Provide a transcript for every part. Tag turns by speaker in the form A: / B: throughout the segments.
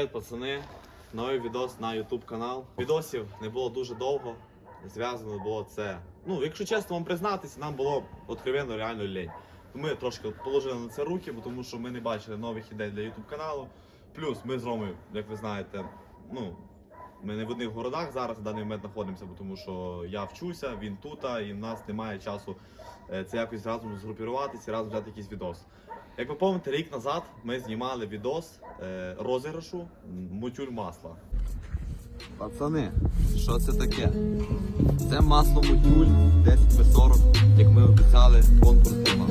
A: Привіт, пацани! Новий відос на YouTube канал. Відосів не було дуже довго. Зв'язано було це. Ну, якщо чесно вам признатися, нам було откровенно реально лень. Ми трошки положили на це руки, бо тому що ми не бачили нових ідей для YouTube каналу. Плюс ми з Ромою, як ви знаєте, ну. Ми не в одних городах зараз в даний момент знаходимося, тому що я вчуся, він тут, і в нас немає часу е, це якось разом згрупіруватися разом взяти якийсь відос. Як ви пам'ятаєте, рік назад ми знімали відос е, розіграшу мутюль масла. Пацани, що це таке? Це масло мутюль 10В40, як ми обіцяли, конкурс тема.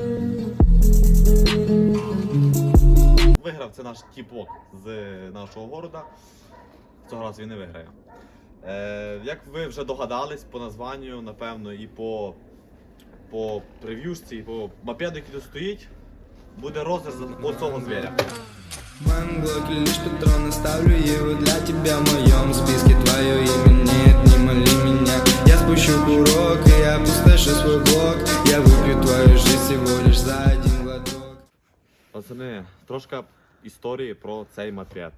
A: Виграв це наш тіпок з нашого города. Цього разу він не виграє. Е, як ви вже догадались по названню, напевно, і по, по прев'юшці, і по мопеду, який тут стоїть, буде розіграш оцього звіря.
B: Моем глоке лишь патрон Оставлю его для тебя в моем списке Твое имя нет, не моли меня Я спущу курок и опустошу свой блок Я выпью твою жизнь всего лишь за один глоток
A: Пацани, трошки історії про цей мопед.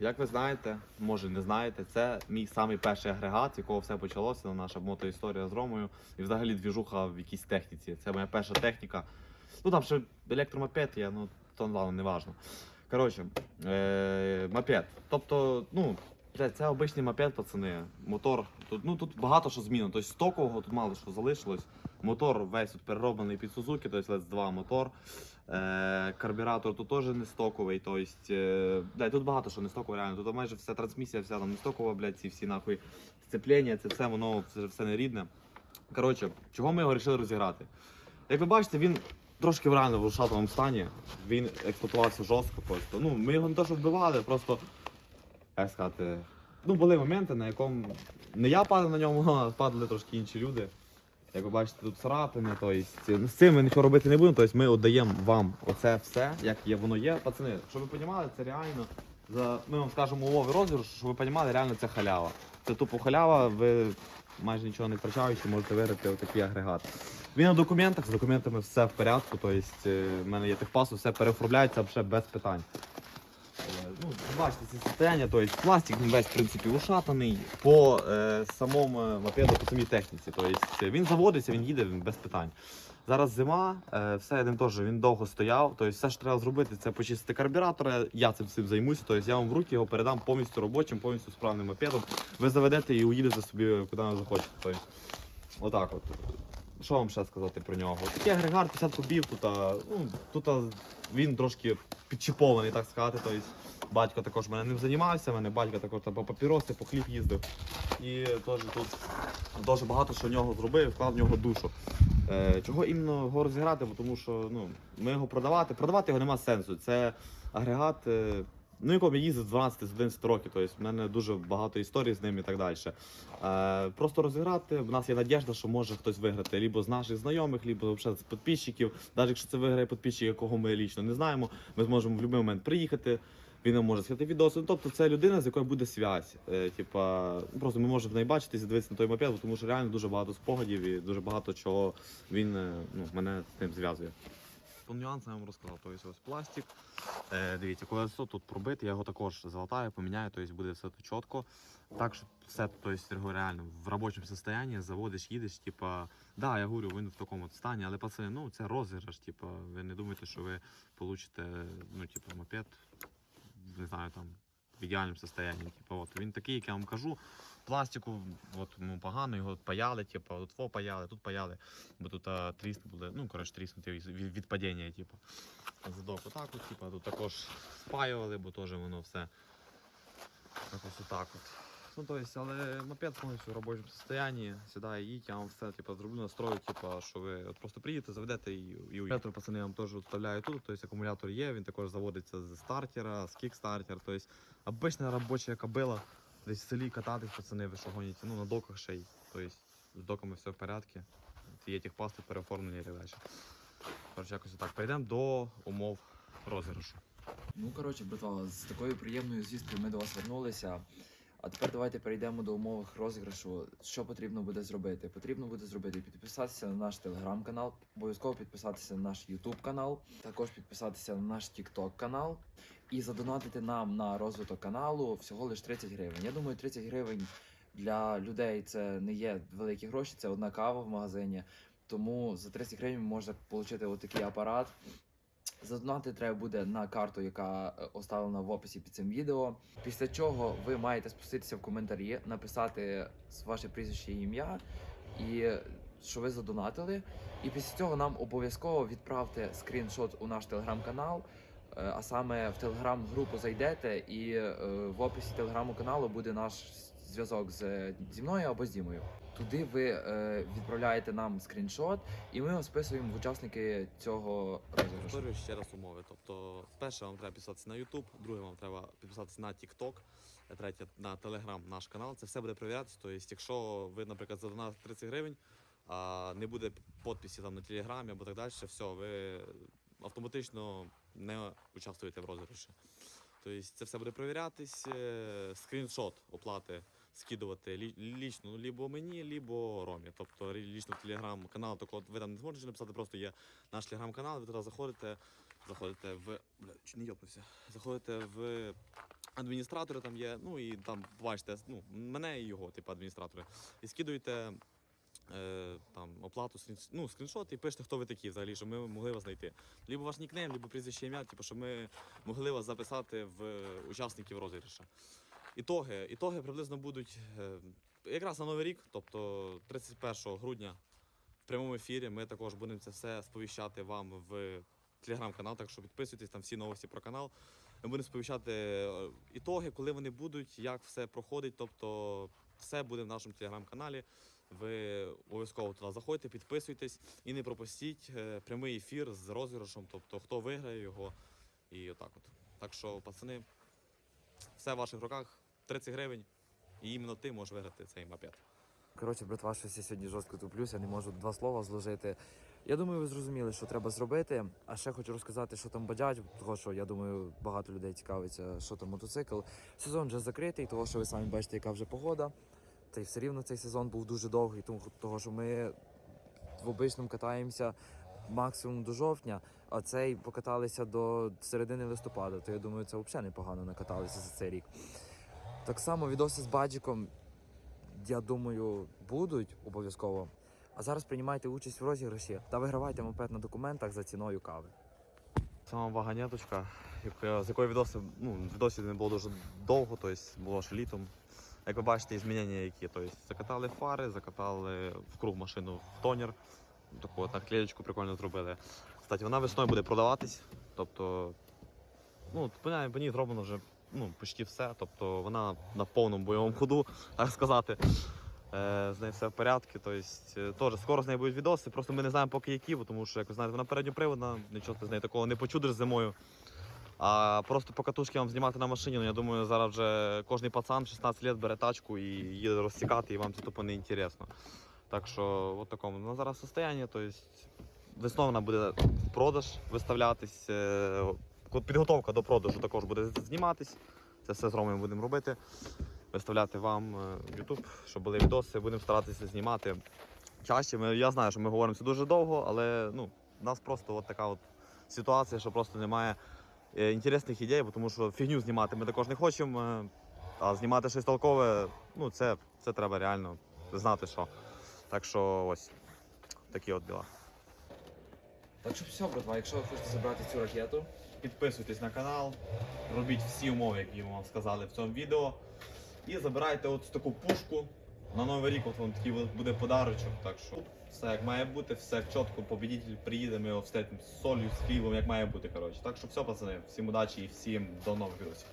A: Як ви знаєте, може не знаєте, це мій самий перший агрегат, з якого все почалося, наша мотоісторія з Ромою. І взагалі двіжуха в якійсь техніці. Це моя перша техніка. Ну там ще електромопед є, ну то ладно, не важно. Коротше, е- мопед. Тобто, ну, блядь, це обичний мопед, пацани. Мотор. Тут, ну, тут багато що змінено. Тобто стокового тут мало що залишилось. Мотор весь тут перероблений під Suzuki, тобто LS 2 мотор. Е, карбюратор тут теж не стоковий, тобто, е, тут багато що не стокове, реально. Тут майже вся трансмісія, вся там не стокова, блядь, ці всі нахуй сцеплення, це все воно це все не рідне. Коротше, чого ми його вирішили розіграти? Як ви бачите, він трошки в реально в ушатовому стані. Він експлуатувався жорстко просто. Ну, ми його не то, що вбивали, просто, як сказати, ну, були моменти, на якому не я падав на ньому, а падали трошки інші люди. Як ви бачите, тут царапини, ну, з цим ми нічого робити не будемо, тобто ми віддаємо вам оце все, як є, воно є. Пацани, щоб ви розуміли, це реально. За, ми вам скажемо умови розіграшу, щоб ви розуміли, реально це халява. Це тупо халява, ви майже нічого не втрачаючи, можете виграти отакий агрегат. Він на документах, з документами все в порядку, тобто в мене є техпасу, все переоформляється взагалі без питань. Е, бачите, це состояние, то есть пластик він весь в принципі ушатаний по е, самому е, мопеду, по самій техніці. То есть, він заводиться, він їде без питань. Зараз зима, е, все ним теж він довго стояв. Тобто все, що треба зробити, це почистити карбюратор. Я цим всім займуся. Тобто я вам в руки його передам повністю робочим, повністю справним мопедом. Ви заведете і уїдете собі куди ви захочете. Тобто, отак от. Що вам ще сказати про нього? Такий агрегат 50 кубів, тут, ну, тут він трошки підчіпований, так сказати. Тобто, батько також мене ним займався, мене батько також там по папіроси, по хліб їздив. І теж тут дуже багато що в нього зробив, вклав в нього душу. Е, чого іменно його розіграти? Бо тому що ну, ми його продавати. Продавати його нема сенсу. Це агрегат. Ну, якому я їздив з 12-11 років, тобто в мене дуже багато історій з ним і так далі. Е, просто розіграти, в нас є надіжда, що може хтось виграти либо з наших знайомих, либо взагалі з підписчиків. Навіть якщо це виграє підписчик, якого ми лічно не знаємо, ми зможемо в будь-який момент приїхати. Він нам може зняти відоси. Ну, тобто це людина, з якою буде связь. Е, типа, ну, просто ми можемо в неї бачитися, дивитися на той мопед, тому що реально дуже багато спогадів і дуже багато чого він е, ну, мене з ним зв'язує. По нюансам я вам розказав, тобто ось пластик. Е, дивіться, коли тут пробити, я його також залатаю, поміняю, тобто буде все чітко. Так, що все тобто, реально в робочому стані, заводиш, їдеш, типа, да, я говорю, він в такому стані, але пацани, ну це розіграш, типа, ви не думайте, що ви получите, ну, типа, мопед, не знаю, там, в ідеальному стані. Типа, от, він такий, як я вам кажу, пластику, от, ну, погано, його паяли, типу, от фо паяли, тут паяли, бо тут а, тріст були, ну, коротше, тріснути від, від падіння, типу. Задок отак от, типу, тут також спаювали, бо теж воно все якось отак от. Ну, то есть, але мопед повністю в робочому стані, сідає, їдь, я вам все типу, зроблю настрою, типу, що ви от просто приїдете, заведете і, і уїдете. Пацани, я вам теж вставляю тут, тобто акумулятор є, він також заводиться з стартера, з кікстартера, тобто обична робоча кабела, десь в селі кататись, пацани, ви що гоніте, ну на доках ще й, тобто з доками все в порядку, є техпасти переоформлені і так далі. Коротше, якось так. Перейдемо до умов розіграшу.
C: Ну, коротше, братва, з такою приємною звісткою ми до вас вернулися. А тепер давайте перейдемо до умов розіграшу. Що потрібно буде зробити? Потрібно буде зробити підписатися на наш телеграм-канал, обов'язково підписатися на наш ютуб канал, також підписатися на наш тікток канал і задонатити нам на розвиток каналу всього лише 30 гривень. Я думаю, 30 гривень для людей це не є великі гроші, це одна кава в магазині. Тому за 30 гривень можна отримати отакий апарат. Задонати треба буде на карту, яка е, оставлена в описі під цим відео. Після чого ви маєте спуститися в коментарі, написати ваше прізвище і ім'я, і е, що ви задонатили. І після цього нам обов'язково відправте скріншот у наш телеграм-канал. Е, А саме в телеграм-групу зайдете, і в описі телеграму каналу буде наш зв'язок з зі мною або з Дімою. Туди ви е, відправляєте нам скріншот, і ми вас списуємо в учасники цього розіграшу.
A: Повторюю ще раз умови. Тобто, перше вам треба підписатися на YouTube, друге вам треба підписатися на TikTok, третє на Telegram наш канал. Це все буде перевірятися. Тобто, якщо ви, наприклад, задонатите 30 гривень, а не буде підписі там на Телеграмі або так далі, все, ви автоматично не участвуєте в розіграші. Тобто це все буде перевірятись, е, скріншот оплати скидувати лічно, ну, лібо мені, лібо Ромі. Тобто лічно в телеграм-канал, от ви там не зможете написати, просто є наш телеграм-канал, ви туди заходите, заходите в. Бля, чи не йопнувся. Заходите в адміністратори, там є, ну і там бачите, ну, мене і його, типу, адміністратори. І скидуєте. Е, там оплату ну, скріншот і пишете, хто ви такі взагалі, щоб ми могли вас знайти. Либо ваш нікнейм, либо прізвище ім'я, типу, щоб ми могли вас записати в е, учасників розіграша. Ітоги, ітоги приблизно будуть е, якраз на новий рік, тобто 31 грудня в прямому ефірі. Ми також будемо це все сповіщати вам в телеграм-канал, так що підписуйтесь там всі новості про канал. Ми будемо сповіщати е, ітоги, коли вони будуть, як все проходить. Тобто все буде в нашому телеграм-каналі. Ви обов'язково туди заходьте, підписуйтесь і не пропустіть е, прямий ефір з розіграшем, тобто хто виграє його. І отак от. Так що, пацани, все в ваших руках. 30 гривень, і іменно ти можеш виграти цей мопед.
C: Коротше, братва, щось я сьогодні жорстко туплюся, не можу два слова зложити. Я думаю, ви зрозуміли, що треба зробити. А ще хочу розказати, що там бадять, тому що я думаю, багато людей цікавиться, що там мотоцикл. Сезон вже закритий, того що ви самі бачите, яка вже погода. Та й все рівно цей сезон був дуже довгий, тому того, що ми в обичному катаємося максимум до жовтня, а цей покаталися до середини листопада. То я думаю, це взагалі непогано накаталися за цей рік. Так само відоси з баджиком я думаю, будуть обов'язково. А зараз приймайте участь в розіграші та вигравайте мопед на документах за ціною кави.
A: Сама вагонеточка, яка- з якої відоси, ну, відосів не було дуже довго, тобто було ж літом. Як ви бачите, змінення які. Тобто закатали фари, закатали в круг машину в тонер. Таку наклеєчку прикольно зробили. Кстати, вона весною буде продаватись. Тобто, ну, по ній зроблено вже ну, почти все. Тобто вона на повному бойовому ходу, так сказати. Е, з нею все в порядку. Тобто, е, теж скоро з нею будуть відоси. Просто ми не знаємо поки які, тому що, як ви знаєте, вона передньоприводна, нічого ти з нею такого не почудиш зимою. А просто по катушки вам знімати на машині, ну я думаю, зараз вже кожний пацан 16 років бере тачку і їде розсікати, і вам це тупо не інтересно. Так що в такому на зараз состоянні, тобто весною вона буде в продаж виставлятись. Підготовка до продажу також буде зніматись. Це все з Ромою будемо робити. Виставляти вам е, в YouTube, щоб були відоси, будемо старатися знімати чаще. Ми, я знаю, що ми говоримо це дуже довго, але ну, у нас просто от така от ситуація, що просто немає е, інтересних ідей, тому що фігню знімати ми також не хочемо. е, А знімати щось толкове, ну це, це треба реально знати, що. Так що ось такі от діла.
C: Так що все, братва, якщо ви хочете забрати цю ракету,
A: Підписуйтесь на канал, робіть всі умови, які ми вам сказали в цьому відео. І забирайте от таку пушку. На Новий рік от вам такий буде подарочок. Так що все як має бути, все чітко, победитель приїде, ми його встретимо з солью, з хлібом, як має бути. коротше. Так що все, пацани, всім удачі і всім до нових відосів.